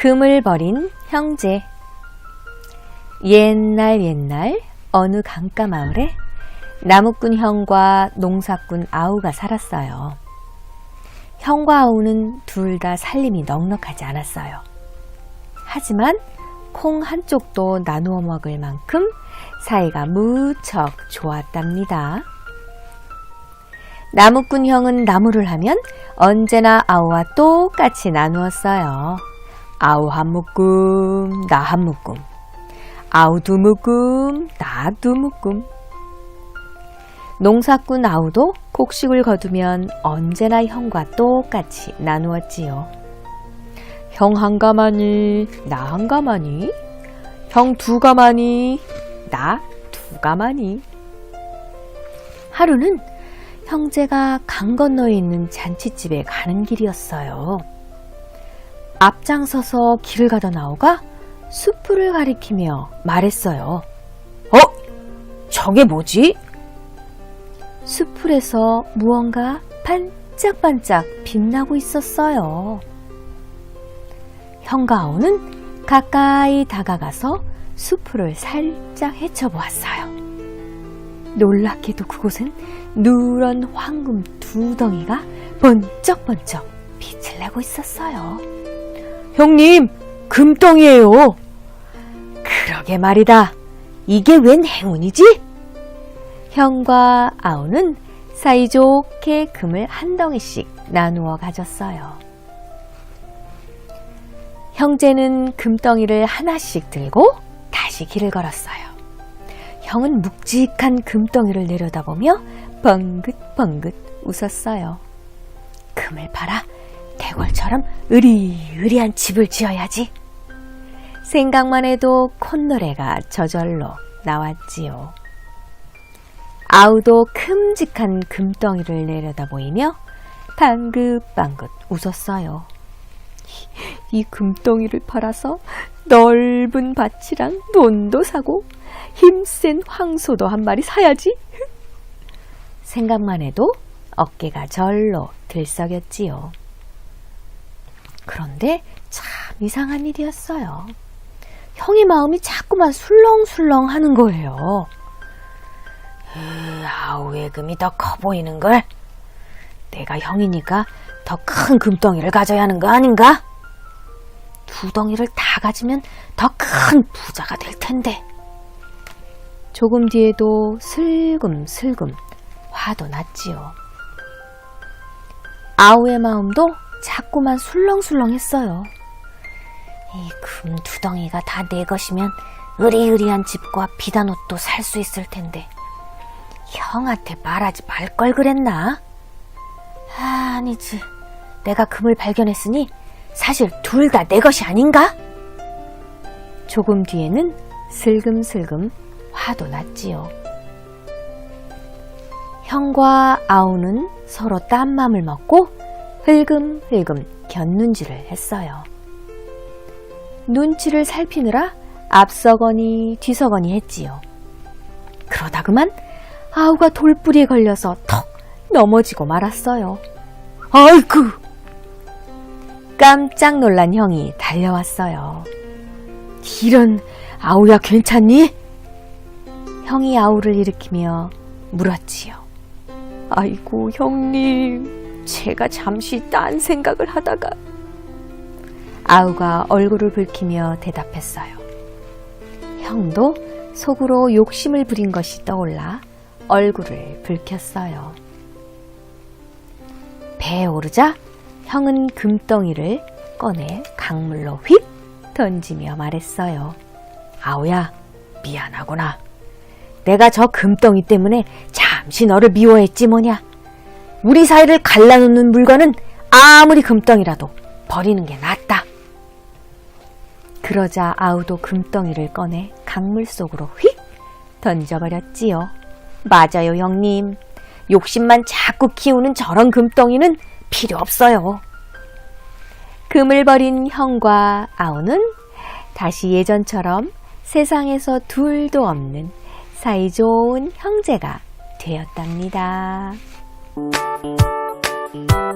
금을 버린 형제 옛날 옛날 어느 강가 마을에 나무꾼 형과 농사꾼 아우가 살았어요. 형과 아우는 둘 다 살림이 넉넉하지 않았어요. 하지만 콩 한쪽도 나누어 먹을 만큼 사이가 무척 좋았답니다. 나무꾼 형은 나무를 하면 언제나 아우와 똑같이 나누었어요. 아우 한 묶음, 나 한 묶음. 아우 두 묶음, 나 두 묶음. 농사꾼 아우도 곡식을 거두면 언제나 형과 똑같이 나누었지요. 형 한 가마니, 나 한 가마니, 형 두 가마니, 나 두 가마니. 하루는 형제가 강 건너에 있는 잔치집에 가는 길이었어요. 앞장서서 길을 가던 아우가 숲을 가리키며 말했어요. 어? 저게 뭐지? 숲풀에서 무언가 반짝반짝 빛나고 있었어요. 형과 아우는 가까이 다가가서 숲풀을 살짝 헤쳐보았어요. 놀랍게도 그곳은 누런 황금 두 덩이가 번쩍번쩍 빛을 내고 있었어요. 형님, 금덩이에요. 그러게 말이다. 이게 웬 행운이지? 형과 아우는 사이좋게 금을 한 덩이씩 나누어 가졌어요. 형제는 금덩이를 하나씩 들고 다시 길을 걸었어요. 형은 묵직한 금덩이를 내려다보며 벙긋벙긋 웃었어요. 금을 팔아 대궐처럼 으리으리한 집을 지어야지. 생각만 해도 콧노래가 저절로 나왔지요. 아우도 큼직한 금덩이를 내려다 보이며 방긋방긋 웃었어요. 이 금덩이를 팔아서 넓은 밭이랑 돈도 사고 힘센 황소도 한 마리 사야지. 생각만 해도 어깨가 절로 들썩였지요. 그런데 참 이상한 일이었어요. 형의 마음이 자꾸만 술렁술렁 하는 거예요. 아우의 금이 더 커 보이는 걸? 내가 형이니까 더 큰 금덩이를 가져야 하는 거 아닌가? 두 덩이를 다 가지면 더 큰 부자가 될 텐데. 조금 뒤에도 슬금슬금 화도 났지요. 아우의 마음도 자꾸만 술렁술렁 했어요. 이 금두 덩이가 다 내 것이면 으리으리한 집과 비단 옷도 살 수 있을 텐데 형한테 말하지 말 걸 그랬나? 아, 아니지. 내가 금을 발견했으니 사실 둘 다 내 것이 아닌가? 조금 뒤에는 슬금슬금 화도 났지요. 형과 아우는 서로 딴 맘을 먹고 흘금흘금 곁눈질을 했어요. 눈치를 살피느라 앞서거니 뒤서거니 했지요. 그러다 그만 아우가 돌뿌리에 걸려서 턱 넘어지고 말았어요. 아이쿠! 깜짝 놀란 형이 달려왔어요. 이런 아우야 괜찮니? 형이 아우를 일으키며 물었지요. 아이고 형님, 제가 잠시 딴 생각을 하다가 아우가 얼굴을 붉히며 대답했어요. 형도 속으로 욕심을 부린 것이 떠올라 얼굴을 붉혔어요. 배에 오르자 형은 금덩이를 꺼내 강물로 휙 던지며 말했어요. 아우야, 미안하구나. 내가 저 금덩이 때문에 잠시 너를 미워했지 뭐냐. 우리 사이를 갈라놓는 물건은 아무리 금덩이라도 버리는 게 낫다. 그러자 아우도 금덩이를 꺼내 강물 속으로 휙 던져버렸지요. 맞아요, 형님. 욕심만 자꾸 키우는 저런 금덩이는 필요 없어요. 금을 버린 형과 아우는 다시 예전처럼 세상에서 둘도 없는 사이좋은 형제가 되었답니다. Thank you.